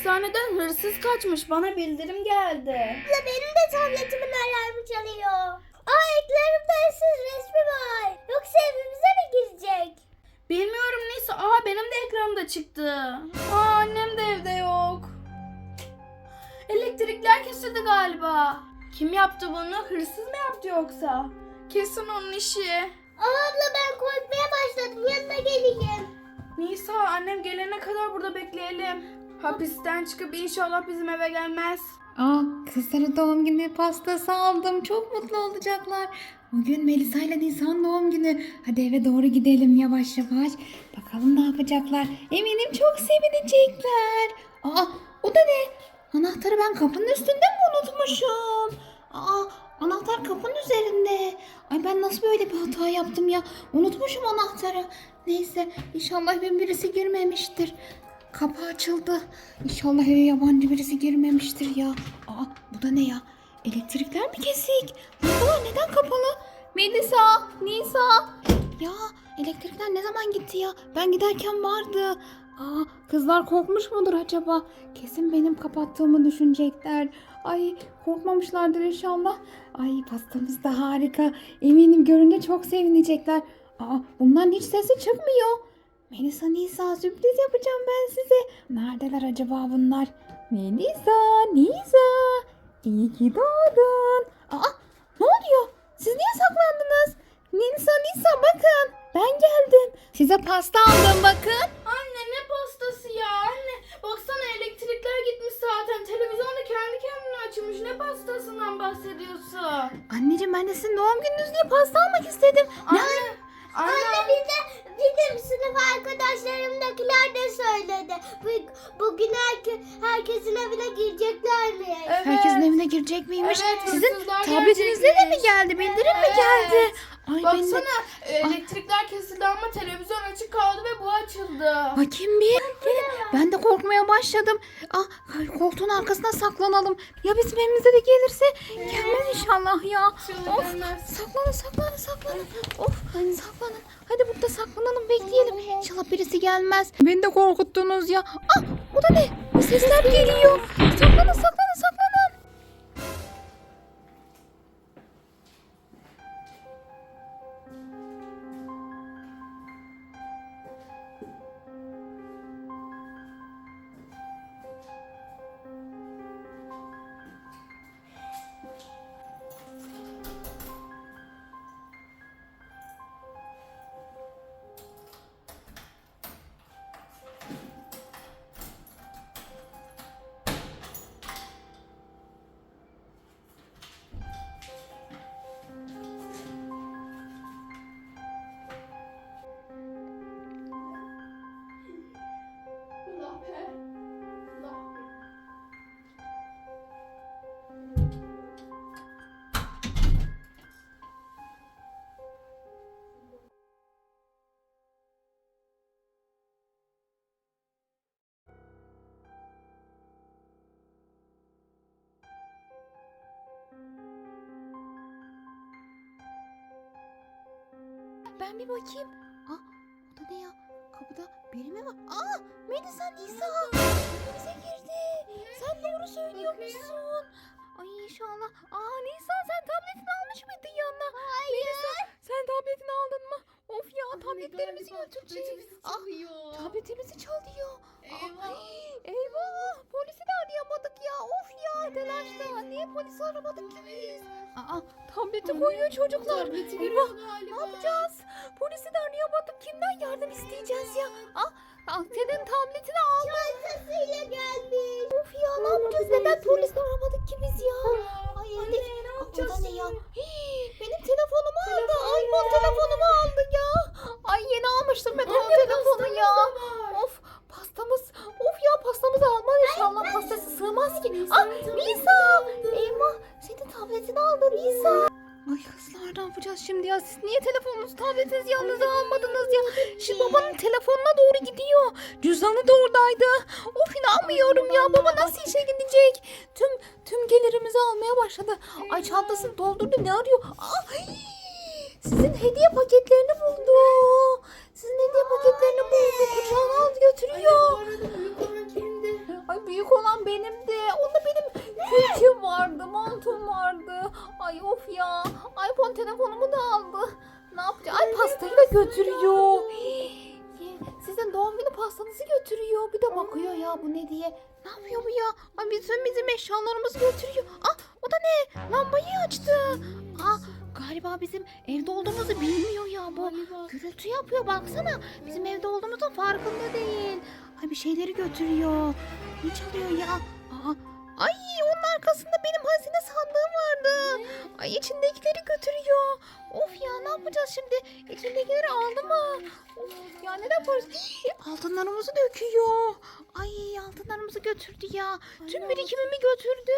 hapishaneden hırsız kaçmış. Bana bildirim geldi. Abla benim de tabletimin alarmı çalıyor. Aa eklerimde hırsız resmi var. Yoksa evimize mi girecek? Bilmiyorum neyse. Aa benim de ekranımda çıktı. Aa annem de evde yok. Elektrikler kesildi galiba. Kim yaptı bunu? Hırsız mı yaptı yoksa? Kesin onun işi. Aa abla ben korkmaya başladım. Yanına geleyim. Nisa annem gelene kadar burada bekleyelim. Hapisten çıkıp inşallah bizim eve gelmez. Aa, kızlara doğum günü pastası aldım. Çok mutlu olacaklar. Bugün Melisa ile Nisan doğum günü. Hadi eve doğru gidelim yavaş yavaş. Bakalım ne yapacaklar. Eminim çok sevinecekler. Aa, o da ne? Anahtarı ben kapının üstünde mi unutmuşum? Aa, anahtar kapının üzerinde. Ay ben nasıl böyle bir hata yaptım ya? Unutmuşum anahtarı. Neyse inşallah evin birisi girmemiştir. Kapı açıldı. İnşallah eve yabancı birisi girmemiştir ya. Aa bu da ne ya? Elektrikler mi kesik? Aa neden kapalı? Melisa, Nisa. Ya elektrikler ne zaman gitti ya? Ben giderken vardı. Aa kızlar korkmuş mudur acaba? Kesin benim kapattığımı düşünecekler. Ay korkmamışlardır inşallah. Ay pastamız da harika. Eminim görünce çok sevinecekler. Aa bundan hiç sesi çıkmıyor. Melisa Nisa sürpriz yapacağım ben size. Neredeler acaba bunlar? Melisa, Nisa. İyi ki doğdun. Aa ne oluyor? Siz niye saklandınız? Nisa, Nisa bakın. Ben geldim. Size pasta aldım bakın. Anne ne pastası ya anne. Baksana elektrikler gitmiş zaten. Televizyon da kendi kendine açılmış. Ne pastasından bahsediyorsun? Anneciğim ben de sizin doğum gününüz diye pasta almak istedim. Ne? Anne. Anne. De bizim sınıf arkadaşlarımdakiler de söyledi. Bu- Bugün herke, herkesin evine gireceklermiş. Evet. Herkesin evine girecek miymiş? Evet, Sizin hırsızlar tabletinizde de mi gelecekmiş. geldi? Bildirim mi geldi? Ay benim de- Baksana elektrikler kesildi ama televizyon açık kaldı ve bu açıldı. Bakayım bir. Ben de korkmaya başladım. Ah, koltuğun arkasına saklanalım. Ya bizim evimize de gelirse gelmez inşallah ya. Of, saklanın saklanın saklanın. Of, saklanın. Hadi burada saklanalım bekleyelim. İnşallah birisi gelmez. Beni de korkuttunuz ya. Ah, bu da ne? Sesler geliyor. Saklanın saklanın. Ben bir bakayım. Ah, o da ne ya? Kapıda biri mi var? Aa, Melisa Nisa. Evimize girdi. Sen doğru söylüyormuşsun. Ay inşallah. Aa Nisa sen tabletini almış mıydın yanına? Hayır. Melisa sen tabletini aldın mı? Of ya tabletlerimizi götürecek. Ah tabletimizi çalıyor. Eyvah. Eyvah. Polisi de arayamadık ya. Of ya telaşla. Niye polisi aramadık ki biz? Aa tableti koyuyor çocuklar. Tableti Eyvah. Ne yapacağız? Polisi de arayamadık. Kimden yardım isteyeceğiz ya? Ah, ah senin tabletini aldı. Çantasıyla gelmiş. Of ya ne yapacağız? Neden polisi aramadık ki biz ya? Ay Anne ne yapacağız ne ya? Hii, benim telefonumu aldı. İPhone ne? Aldı. Ne yapacak? Ay pastayı da götürüyor. Sizin doğum günü pastanızı götürüyor. Bir de bakıyor ya bu ne diye. Ne yapıyor bu ya? Ay bütün bizim eşyalarımızı götürüyor. Ah o da ne? Lambayı açtı. Ah galiba bizim evde olduğumuzu bilmiyor ya bu. Gürültü yapıyor baksana. Bizim evde olduğumuzun farkında değil. Ay bir şeyleri götürüyor. Ne çalıyor ya? Aa, ay onun arkasında benim hazine sandığım vardı. Ay içindekileri götürüyor. Of ya ne yapacağız şimdi? İçindekileri aldı mı? Of ya neden polis? Hii, Altınlarımızı döküyor. Ay altınlarımızı götürdü ya. Tüm birikimimi götürdü.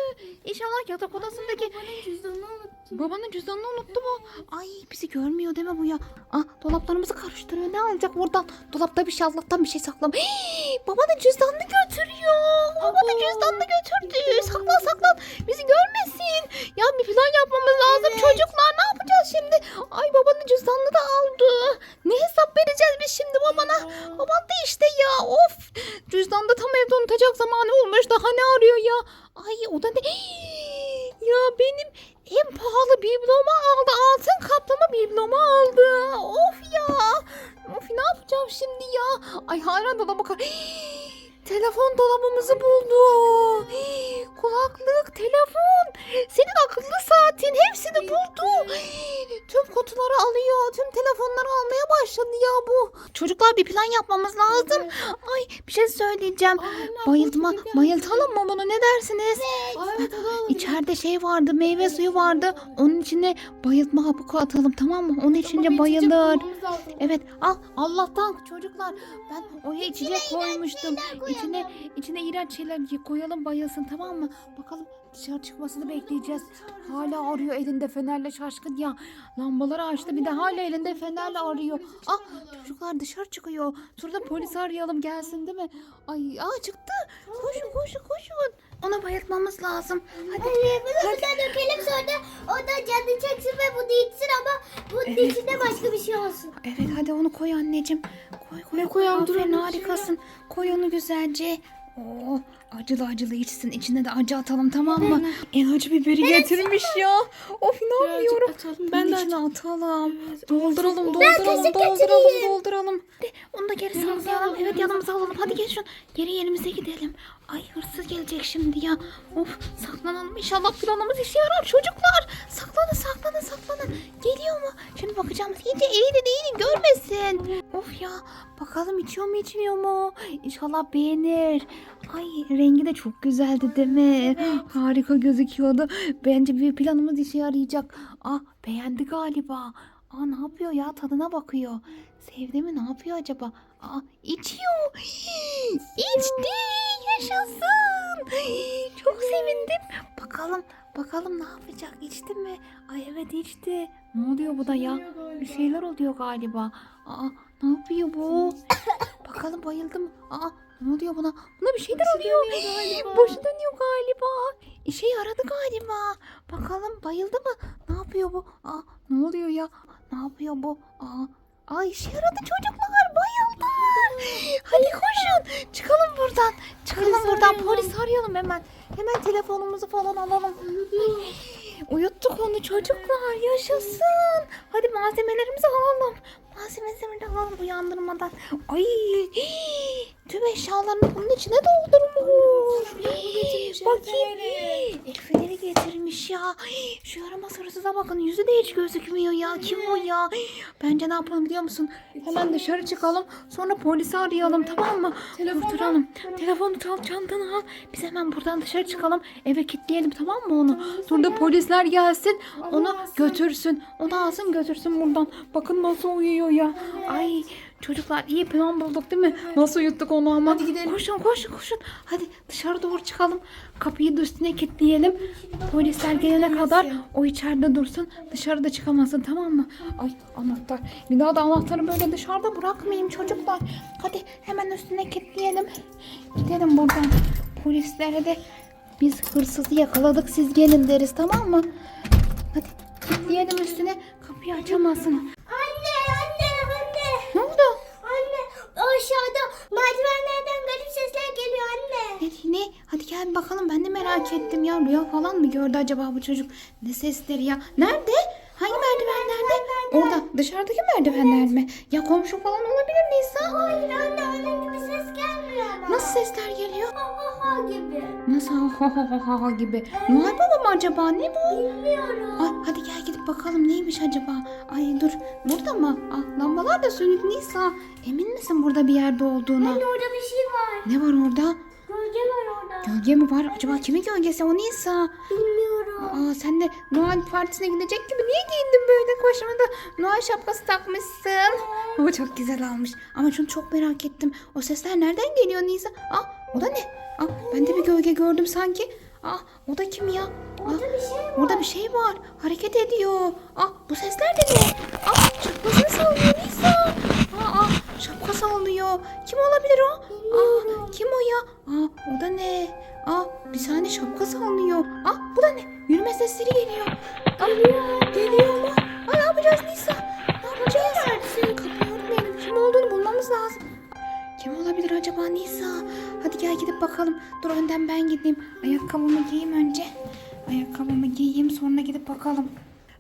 İnşallah yatak odasındaki Babanın cüzdanını unuttum. Babanın cüzdanını unuttu mu? Ay bizi görmüyor mi bu ya? Ah dolaplarımızı karıştırıyor. Ne alacak buradan? Dolapta bir şey Allah'tan bir şey saklam. Babanın cüzdanını götürüyor. Babanın cüzdanını götürdü. Saklan saklan. Bizi görmesin. Ya bir plan yapmamız lazım çocuklar. Ne yapacağız şimdi? Ay babanın cüzdanını da aldı. Ne hesap vereceğiz biz şimdi babana? Baban da işte ya of. Cüzdanda tam evde unutacak zamanı olmuş. Daha ne arıyor ya? Ay o da ne? Ya benim en pahalı biblomu aldı. Altın kaplama biblomu aldı. Of ya. Of ne yapacağım şimdi ya? Ay hala dolaba bakar. Telefon dolabımızı buldu. Kulaklık, telefon, senin akıllı saatin hepsini buldu. Kutuları alıyor, tüm telefonları almaya başladı ya bu. Çocuklar bir plan yapmamız lazım. Ay bir şey söyleyeceğim. Anne, Bayıltma, bayıltalım mı bunu ne dersiniz? Evet alalım. İçeride şey vardı, meyve suyu vardı. Onun içine bayıltma hapı atalım tamam mı? Onun içince içecek bayılır. Evet al Allah'tan çocuklar ben oraya içecek koymuştum. İçine içine iğrenç şeyler koyalım bayılsın tamam mı? Bakalım dışarı çıkmasını bekleyeceğiz. Hala arıyor elinde fenerle şaşkın ya. Lambaları açtı bir de hala elinde fenerle arıyor. Ah çocuklar dışarı çıkıyor. Şurada polisi arayalım gelsin değil mi? Ay aa çıktı. Koşun koşun koşun. Ona bayıltmamız lazım. Hadi. Bunu da dökelim sonra o da canı çeksin ve bunu içsin ama bunun Evet. içinde başka bir şey olsun. Evet hadi onu koy anneciğim. Koy koy Ne koy. koyalım? Aferin harikasın. Koy onu güzelce. Oo, acılı acılı içsin. İçine de acı atalım tamam mı? En acı biberi getirmiş ya. Of inanmıyorum. Atalım. Ben de içine atalım. Dolduralım, dolduralım, kaşık dolduralım, getireyim. dolduralım. De, onu da geri Yanımıza saklayalım. alalım, Evet yanımıza yanımıza alalım. Hadi gel şun. Geri yerimize gidelim. Ay hırsız gelecek şimdi ya. Of saklanalım. İnşallah planımız işe yarar çocuklar. Saklanın, saklanın, saklanın. Geliyor mu? Şimdi bakacağım. İyice eğilin, eğilin görmesin. Of ya. Bakalım içiyor mu, içmiyor mu? İnşallah beğenir. Ay rengi de çok güzeldi değil mi? Harika gözüküyordu. Bence bir planımız işe yarayacak. Ah beğendi galiba. Aa ne yapıyor ya tadına bakıyor. Sevdi mi ne yapıyor acaba? Aa içiyor. İçti. Yaşasın. Çok sevindim. Bakalım bakalım ne yapacak? İçti mi? Ay evet içti. Ne oluyor bu da ya? Bir şeyler oluyor galiba. Aa ne yapıyor bu? Bakalım bayıldı mı? Aa ne oluyor buna? Buna bir şeyler oluyor. galiba. Başı dönüyor galiba. İşe yaradı galiba. Bakalım bayıldı mı? Ne yapıyor bu? Aa ne oluyor ya? Ne yapıyor bu? Aa Aa işe yaradı çocuklar bayıldı. Hadi koşun. Çıkalım buradan. Çıkalım Polis buradan. arayalım. Polis arayalım hemen. Hemen telefonumuzu falan alalım. Uyuttuk onu çocuklar. Yaşasın. Hadi malzemelerimizi alalım. Malzemelerimizi de alalım uyandırmadan. Ay tüm eşyalarını bunun içine doldurmuş. Bakayım. el El feneri getirmiş ya. Şu yaramaz hırsıza bakın yüzü de hiç gözükmüyor ya. Kim o ya? Bence ne yapalım biliyor musun? Hemen dışarı çıkalım. Sonra polisi arayalım tamam mı? Telefon Kurtaralım. Telefonu al çantanı al. Biz hemen buradan dışarı çıkalım. Eve kilitleyelim tamam mı onu? Sonra polisler gelsin. Onu götürsün. Onu alsın götürsün buradan. Bakın nasıl uyuyor ya. Ay çocuklar iyi plan bulduk değil mi? Nasıl yuttuk onu ama. Hadi gidelim. Koşun koşun koşun. Hadi dışarı doğru çıkalım. Kapıyı da üstüne kilitleyelim. Polisler gelene kadar o içeride dursun. Dışarıda çıkamasın tamam mı? Ay anahtar. Bir daha da anahtarı böyle dışarıda bırakmayayım çocuklar. Hadi hemen üstüne kilitleyelim. Gidelim buradan. Polislere de biz hırsızı yakaladık siz gelin deriz tamam mı? Hadi kilitleyelim üstüne. Kapıyı açamazsın. Merdivenlerden garip sesler geliyor anne. Ne? ne? Hadi gel bakalım ben de merak ettim ya. Rüya falan mı gördü acaba bu çocuk? Ne sesleri ya? Nerede? Hangi merdivenlerde? Orada dışarıdaki merdivenler mi? Ya komşu falan olabilir Nisa. Hayır anne öyle gibi ses gelmiyor ama. Nasıl sesler geliyor? Ha ha ha gibi. Nasıl ha ha ha ha ha gibi? Noel Baba mı acaba? Ne bu? Bilmiyorum. Ay hadi gel gidip bakalım neymiş acaba? Ay dur burada mı? Ah lambalar da sönük Nisa. Emin misin burada bir yerde olduğuna? Anne orada bir şey var. Ne var orada? Gölge var orada. Gölge mi var? Acaba kimin gölgesi o Nisa? Bilmiyorum. Aa sen de Noel partisine gidecek gibi niye giyindin böyle? Başıma da Noel şapkası takmışsın. Ama çok güzel olmuş. Ama şunu çok merak ettim. O sesler nereden geliyor Nisa? Aa o da ne? Aa ben de bir gölge gördüm sanki. Aa o da kim ya? Aa, Orada bir şey var. Orada bir şey var. Hareket ediyor. Aa bu sesler de ne? Aa şapkasını sallıyor Nisa. Aa, aa şapka sallıyor. Kim olabilir o? Aa kim o ya? Aa o da ne? Aa bir saniye şapka sallıyor. Aa bu da ne? Yürüme sesleri geliyor. Aa, geliyor mu? Aa ne yapacağız Nisa? Ne yapacağız? Kapıyı örtmeyelim. Kim olduğunu bulmamız lazım. Kim olabilir acaba Nisa? Hadi gel gidip bakalım. Dur önden ben gideyim. Ayakkabımı giyeyim önce. Ayakkabımı giyeyim sonra gidip bakalım.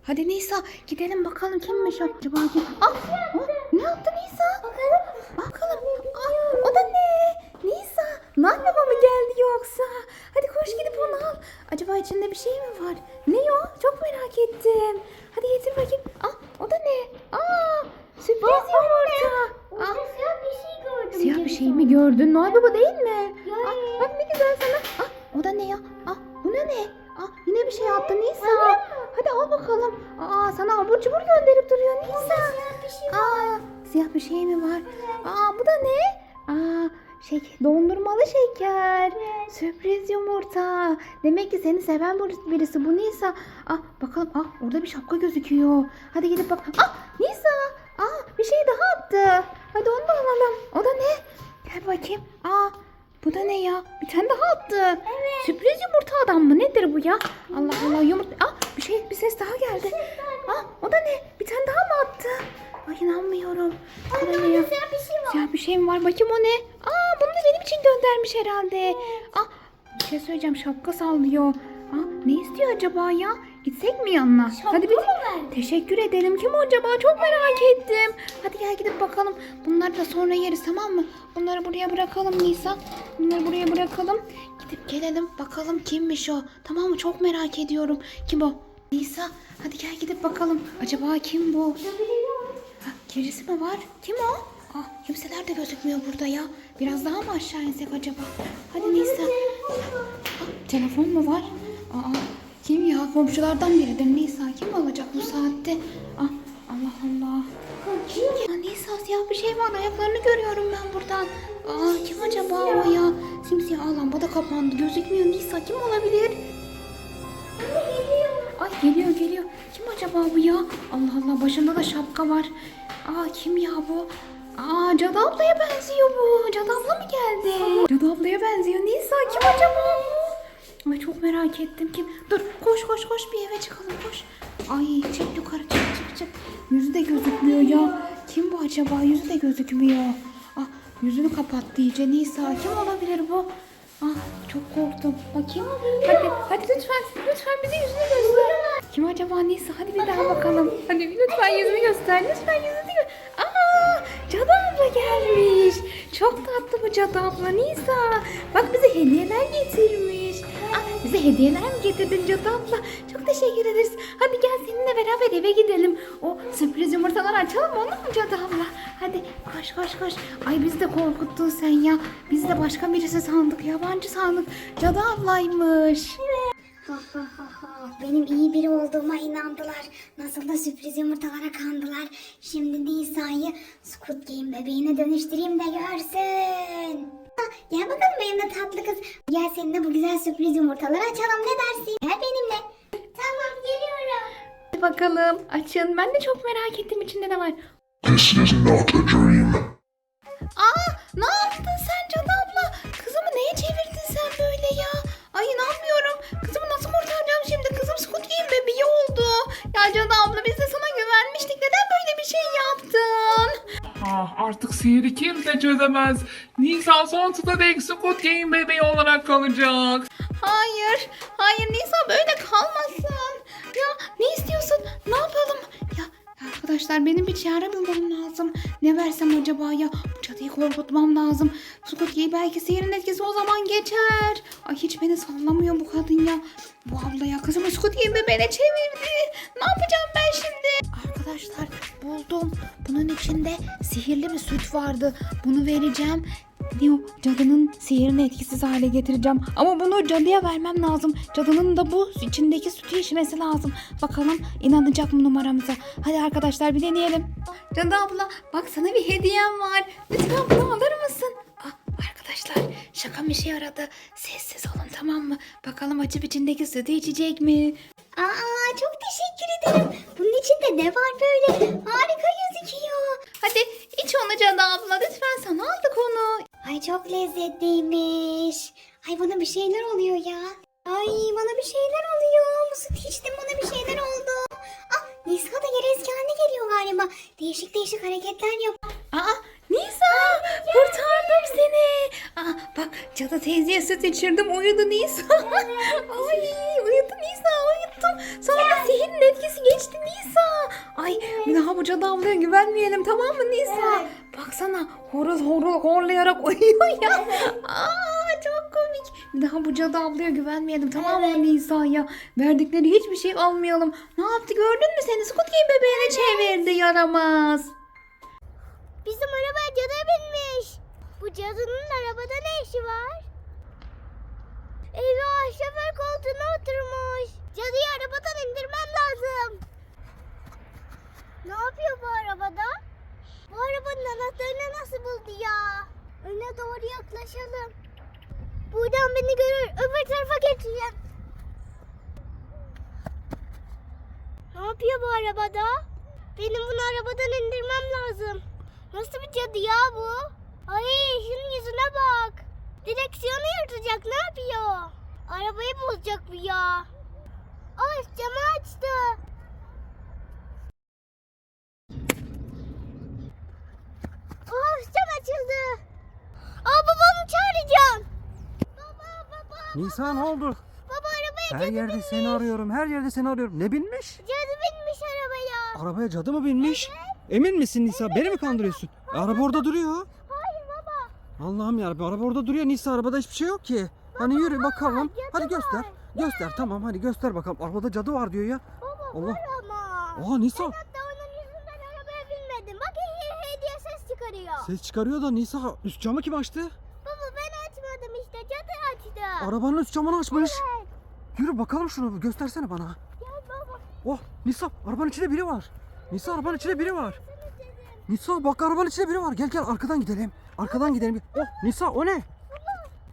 Hadi Nisa gidelim bakalım kimmiş o? Acaba kim? Ah, ah, ne yaptı Nisa? Bakalım. Bakalım. Ah, o da ne? Nisa. Baba mı geldi yoksa? Hadi koş gidip onu al. Acaba içinde bir şey mi var? Ne o? Çok merak ettim. Hadi getir bakayım. Ah, o da ne? Aa, sürpriz yumurta. Ah, siyah bir şey gördüm. Siyah bir şey mi gördün? Noel Baba değil mi? Ah, bak ne güzel sana. Ah, o da ne ya? Ah, bu ne ne? Ah, yine bir şey attı Nisa. Hadi al bakalım. Aa, sana abur cubur gönderip duruyor Nisa. Siyah bir şey var. Aa, siyah bir şey mi var? Aa, bu da ne? Aa, şey, dondurmalı şeker. Sürpriz yumurta. Demek ki seni seven bir- birisi bu Nisa. Ah, bakalım. Ah, orada bir şapka gözüküyor. Hadi gidip bak. Ah, Nisa. Aa, bir şey daha attı. Hadi onu da alalım. O da ne? Gel bakayım. Aa, bu da ne ya? Bir tane daha attı. Evet. Sürpriz yumurta adam mı? Nedir bu ya? Allah Allah yumurta. Ah, bir şey, bir ses daha geldi. Ah, o da ne? Bir tane daha mı attı? Ay inanmıyorum. O da ne ya? Siyah bir şey var. Siyah bir şey mi var? Bakayım o ne? Aa bunu da benim için göndermiş herhalde. Aa bir şey söyleyeceğim şapka sallıyor. Aa ne istiyor acaba ya? Gitsek mi yanına? Hadi bir teşekkür edelim. Kim acaba? Çok merak ettim. Hadi gel gidip bakalım. Bunları da sonra yeriz tamam mı? Bunları buraya bırakalım Nisa. Bunları buraya bırakalım. Gidip gelelim bakalım kimmiş o. Tamam mı? Çok merak ediyorum. Kim o? Nisa hadi gel gidip bakalım. Acaba kim bu? Ha, gerisi mi var? Kim o? Ah, kimseler de gözükmüyor burada ya. Biraz daha mı aşağı insek acaba? Hadi Nisa. Ah, telefon mu var? Aa, kim ya? Komşulardan biridir Nisa. Kim alacak bu saatte? Ah, Allah Allah. Kim ya? Nisa siyah bir şey var. Ayaklarını görüyorum ben buradan. Aa, kim acaba o ya? Simsiyah Aa, lamba da kapandı. Gözükmüyor Nisa. Kim olabilir? Ay geliyor geliyor. Kim acaba bu ya? Allah Allah başında da şapka var. Aa kim ya bu? Aa Cadı ablaya benziyor bu. Cadı abla mı geldi? Cadı ablaya benziyor. Nisa kim acaba? Ay çok merak ettim kim? Dur koş koş koş bir eve çıkalım koş. Ay çık yukarı çık çık çık. Yüzü de gözükmüyor ya. Kim bu acaba? Yüzü de gözükmüyor. Ah yüzünü kapattı iyice. Nisa kim olabilir bu? Ah çok korktum. Bakayım. Hadi hadi lütfen lütfen bize yüzünü göster. Kim acaba Nisa? Hadi bir daha bakalım. Hadi lütfen yüzünü göster. Lütfen yüzünü göster. Aa Cadı abla gelmiş. Çok tatlı bu Cadı abla Nisa. Bak bize hediyeler getirmiş. Ah, bize hediyeler mi getirdin Cadı abla? Çok teşekkür ederiz. Hadi gel seninle beraber eve gidelim. O sürpriz yumurtaları açalım olur mu Cadı abla? Hadi koş koş koş. Ay bizi de korkuttun sen ya. Biz de başka birisi sandık. Yabancı sandık. Cadı ablaymış. Benim iyi biri olduğuma inandılar. Nasıl da sürpriz yumurtalara kandılar. Şimdi Nisa'yı Squid Game bebeğine dönüştüreyim de görsün. Gel bakalım benimle tatlı kız. Gel seninle bu güzel sürpriz yumurtaları açalım ne dersin? Gel benimle. Tamam geliyorum. Hadi bakalım açın. Ben de çok merak ettim içinde ne var. This is not a dream. Aa ne yaptın sen Cadı abla? Kızımı neye çevirdin sen böyle ya? Ay inanmıyorum. Kızımı nasıl kurtaracağım şimdi? Kızım Squid Game bebeği oldu. Ya Cadı abla biz de sana güvenmiştik. Neden böyle bir şey yaptın? Ah artık sihiri kimse çözemez. Nisa sonsuza dek Squid Game bebeği olarak kalacak. Hayır. Hayır Nisa böyle kalmasın. Ya ne istiyorsun? Ne yapalım? Arkadaşlar benim bir çare bulmam lazım. Ne versem acaba ya? Bu cadıyı korkutmam lazım. Scootie'yi belki sihirin etkisi o zaman geçer. Ay hiç beni sallamıyor bu kadın ya. Bu abla ya kızımı Scootie'yi bebeğine çevirdi. Ne yapacağım ben şimdi? Arkadaşlar buldum. Bunun içinde sihirli bir süt vardı. Bunu vereceğim. Ne o? Cadının sihirini etkisiz hale getireceğim. Ama bunu cadıya vermem lazım. Cadının da bu içindeki sütü içmesi lazım. Bakalım inanacak mı numaramıza. Hadi arkadaşlar bir deneyelim. Cadı abla bak sana bir hediyem var. Lütfen bunu alır mısın? Ah, arkadaşlar şakam işe yaradı. Sessiz olun tamam mı? Bakalım açıp içindeki sütü içecek mi? Aa çok teşekkür ederim. Bunun içinde ne var böyle? Harika gözüküyor. Hadi iç onu Cadı abla lütfen sana aldık onu. Ay çok lezzetliymiş. Ay bana bir şeyler oluyor ya. Ay bana bir şeyler oluyor. Bu süt içtim bana bir şeyler oldu. Ah Nisa da yere eski haline geliyor galiba. Değişik değişik hareketler yap. Aa Nisa kurtardım seni. Aa, bak cadı teyzeye süt içirdim uyudu Nisa. Ay uyudu Nisa uyuttum. Sonra da sihirin etkisi geçti Nisa. Ay bir daha bu cadı ablaya güvenmeyelim tamam mı Nisa? Baksana horoz horul horlayarak uyuyor ya. Aa çok komik. Bir daha bu cadı ablaya güvenmeyelim tamam mı Nisa ya? Verdikleri hiçbir şey almayalım. Ne yaptı gördün mü seni? Squid Game bebeğine çevirdi yaramaz. Bizim arabaya cadı binmiş. Bu cadının arabada ne işi var? Eyvah şoför koltuğuna oturmuş. Cadıyı arabadan indirmem lazım. Ne yapıyor bu arabada? Bu arabanın anahtarını nasıl buldu ya? Öne doğru yaklaşalım. Buradan beni görür. Öbür tarafa geçeceğim. Ne yapıyor bu arabada? Benim bunu arabadan indirmem lazım. Nasıl bir cadı ya bu? Ay şunun yüzüne bak. Direksiyonu yırtacak ne yapıyor? Arabayı bozacak bu ya. Ay camı açtı. Of cam açıldı. Aa babamı çağıracağım. Baba baba. Nisan ne oldu? Baba arabaya Her cadı yerde binmiş. seni arıyorum. Her yerde seni arıyorum. Ne binmiş? Cadı binmiş arabaya. Arabaya cadı mı binmiş? Emin misin Nisa? Beni mi kandırıyorsun? Araba orada duruyor. Hayır baba. Allah'ım ya araba orada duruyor. Nisa arabada hiçbir şey yok ki. Hani yürü bakalım. Hadi göster. Göster tamam hadi göster bakalım. Arabada cadı var diyor ya. Baba Allah. var ama. Aa Nisa Hatta onun yüzünden arabaya binmedim. Bak he he he diye ses çıkarıyor. ses çıkarıyor da Nisa üst camı kim açtı? Baba ben açmadım işte cadı açtı. Arabanın üst camını açmış. Yürü bakalım şunu göstersene bana. Gel baba. Oh Nisa arabanın içinde biri var. Nisa arabanın içinde biri var. Nisa bak arabanın içinde biri var. Gel gel arkadan gidelim. Arkadan gidelim. Oh Nisa o ne?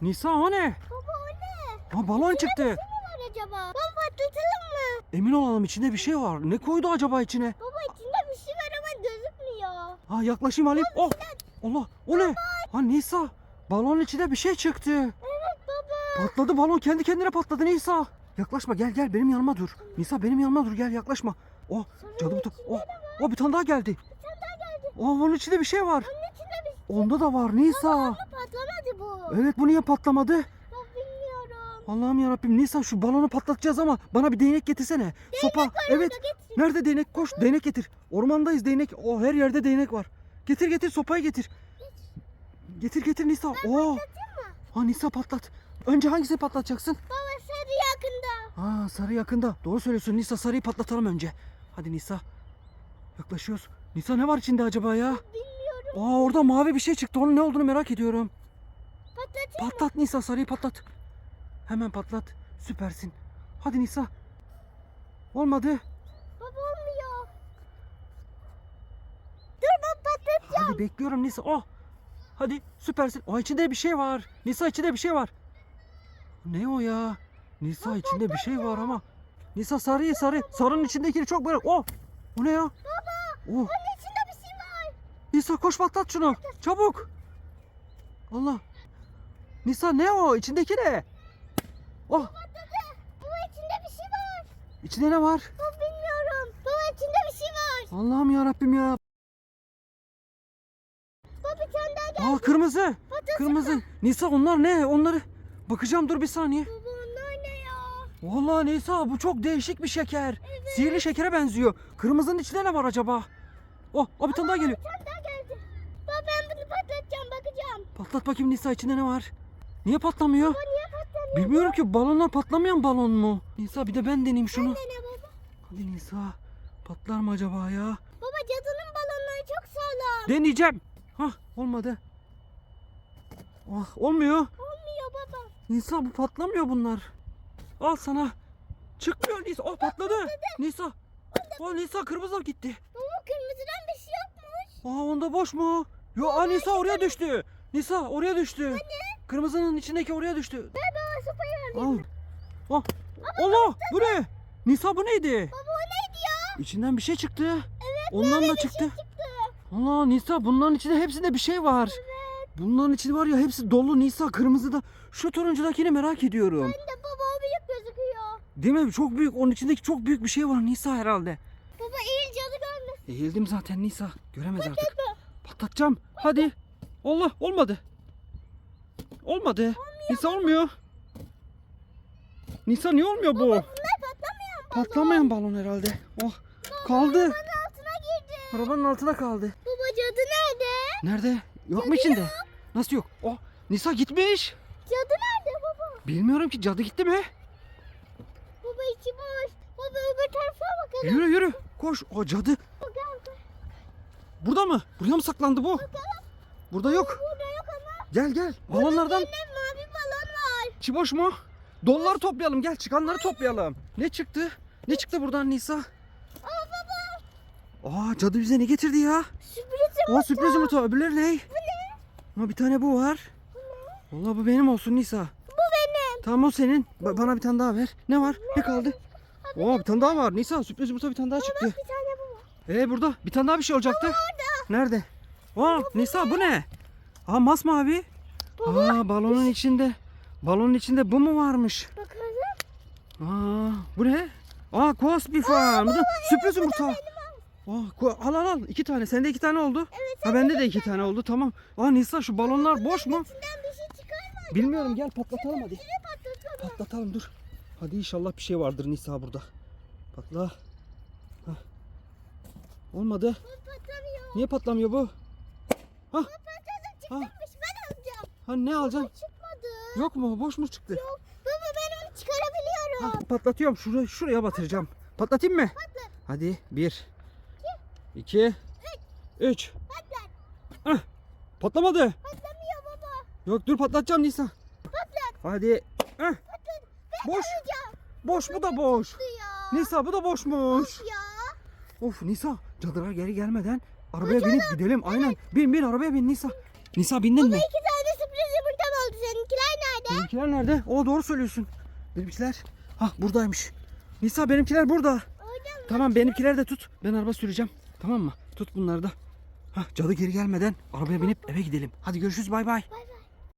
Nisa o ne? Baba o ne? Ha balon çıktı. Ne var acaba? Baba patlatalım mı? Emin olalım içinde bir şey var. Ne koydu acaba içine? Baba içinde bir şey var ama gözükmüyor. Ha yaklaşayım alayım. Oh Allah o ne? Ha Nisa balonun içinde bir şey çıktı. Evet baba. Patladı balon kendi kendine patladı Nisa. Yaklaşma gel gel benim yanıma dur. Nisa benim yanıma dur gel yaklaşma. Oh cadı tane. Oh, oh bir tane daha geldi. Bir tane daha geldi. Oh onun içinde bir şey var. Onun içinde bir Onda da var Nisa. Ama patlamadı bu. Evet bu niye patlamadı? Ben bilmiyorum. Allah'ım yarabbim Nisa şu balonu patlatacağız ama bana bir değnek getirsene. Sopa. Evet. getir. Nerede değnek? Koş değnek getir. Ormandayız değnek. O her yerde değnek var. Getir getir sopayı getir. Getir getir Nisa. Oo. Ha Nisa patlat. Önce hangisini patlatacaksın? Baba sarı yakında. Ha sarı yakında. Doğru söylüyorsun Nisa sarıyı patlatalım önce. Hadi Nisa. Yaklaşıyoruz. Nisa ne var içinde acaba ya? Bilmiyorum. Aa orada mavi bir şey çıktı. Onun ne olduğunu merak ediyorum. Patlatayım. Patlat Nisa sarıyı patlat. Hemen patlat. Süpersin. Hadi Nisa. Olmadı. Baba olmuyor. Dur ben patlatacağım. Hadi bekliyorum Nisa. Oh. Hadi süpersin. O içinde bir şey var. Nisa içinde bir şey var. Ne o ya? Nisa içinde bir şey var ama. Nisa sarıyı sarı. Sarının içindekini çok merak. Oh. O ne ya? Baba. Oh. Onun içinde bir şey var. Nisa koş patlat şunu. Çabuk. Allah. Nisa ne o? İçindeki ne? Oh. Baba içinde bir şey var. İçinde ne var? Baba bilmiyorum. Baba içinde bir şey var. Allah'ım ya Rabbim ya. Baba bir tane daha geldi. Aa kırmızı. Baba Kırmızı. Nisa onlar ne? Onları bakacağım dur bir saniye. Baba ya? Vallahi Nisa bu çok değişik bir şeker. Sihirli şekere benziyor. Kırmızının içinde ne var acaba? Oh, oh bir tane daha geliyor. Bir tane daha geldi. Baba ben bunu patlatacağım bakacağım. Patlat bakayım Nisa içinde ne var? Niye patlamıyor? Baba niye patlamıyor? Bilmiyorum ki balonlar patlamayan balon mu? Nisa bir de ben deneyeyim şunu. Ne ne baba? Hadi Nisa patlar mı acaba ya? Baba cadının balonları çok sağlam. Deneyeceğim. Hah olmadı. Ah olmuyor. Olmuyor baba. Nisa bu patlamıyor bunlar. Al sana. Çıkmıyor Nisa. Oh patladı. Nisa. Oh Nisa kırmızı gitti. Baba kırmızıdan bir şey yokmuş. Aa onda boş mu? Yo aa Nisa oraya düştü. Nisa oraya düştü. Kırmızının içindeki oraya düştü. Ver baba sopayı ver. Al. Oh. Allah bu ne? Nisa bu neydi? Baba o neydi ya? İçinden bir şey çıktı. Evet. Ondan da çıktı. şey çıktı. Allah Nisa bunların içinde hepsinde bir şey var. Bunların içinde var ya hepsi dolu Nisa kırmızıda. Şu turuncudakini merak ediyorum. Ben de baba o büyük gözüküyor. Değil mi? Çok büyük. Onun içindeki çok büyük bir şey var Nisa herhalde. Baba eğil cadı görmesin. Eğildim zaten Nisa. Göremez artık. Patlatacağım. Hadi. Allah olmadı. Olmadı. Nisa olmuyor. Nisa niye olmuyor bu? Bunlar patlamıyor mu? Patlamayan balon herhalde. Oh. Kaldı. Altına girdi. Arabanın altına kaldı. Baba cadı nerede? Nerede? Yok mu içinde? Nasıl yok? Oh. Nisa gitmiş. Cadı nerede baba? Bilmiyorum ki cadı gitti mi? Tarafa bakalım. Yürü yürü. Koş. O cadı. Bakalım. Burada mı? Buraya mı saklandı bu? Burada yok. Burada yok ama. Gel gel. Balonlardan mavi balon var. içi boş mu? Dolları toplayalım. Gel çıkanları toplayalım. Ne çıktı? Ne çıktı buradan Nisa? Aa baba. Aa cadı bize ne getirdi ya? Sürpriz O sürpriz yumurta. Öbürleri ne? Bu ne? Ama bir tane bu var. Vallahi bu benim olsun Nisa. Bu benim. Tamam o senin. Ba- bana bir tane daha ver. Ne var? Ne kaldı? Oo bir tane daha var. Nisa sürpriz yumurta bir tane daha çıktı. Bir tane bu var. Ee burada bir tane daha bir şey olacaktı. Nerede? Aa Nisa bu ne? Aa masmavi. Aa balonun içinde. Balonun içinde bu mu varmış? Bakalım. Aa bu ne? Aa bir fan. Bu da sürpriz yumurta. Ku- al al al. İki tane. Sende iki tane oldu. ha bende de iki tane oldu. Tamam. Aa Nisa şu balonlar boş mu? Bir şey? Bilmiyorum gel patlatalım hadi. Patlatalım? Patlatalım dur. Hadi inşallah bir şey vardır Nisa burada. Patla. Hah. Olmadı. Patlamıyor. Niye patlamıyor bu? Hah. Patladı Ha. çıkmış. Ben alacağım. Ha ne alacaksın? Çıkmadı. Yok mu? Boş mu çıktı? Yok. Baba ben onu çıkarabiliyorum. Ha, patlatıyorum. Şuraya, şuraya batıracağım. Patlatayım mı? Hadi. Bir. iki, Üç. Patlat. Hah. Patlamadı. Patlamıyor baba. Yok dur patlatacağım Nisa. Patlat. Hadi. Hah. Boş. Boş bu da boş. Nisa bu da boşmuş. Of Nisa cadılar geri gelmeden arabaya binip gidelim. Aynen. Bin bin arabaya bin Nisa. Nisa bindin mi? İki tane sürpriz yumurtam oldu. Seninkiler nerede? Benimkiler nerede? O doğru söylüyorsun. Benimkiler. Hah buradaymış. Nisa benimkiler burada. Tamam benimkileri de tut. Ben araba süreceğim. Tamam mı? Tut bunları da. Hah cadı geri gelmeden arabaya binip eve gidelim. Hadi görüşürüz. Bay bay.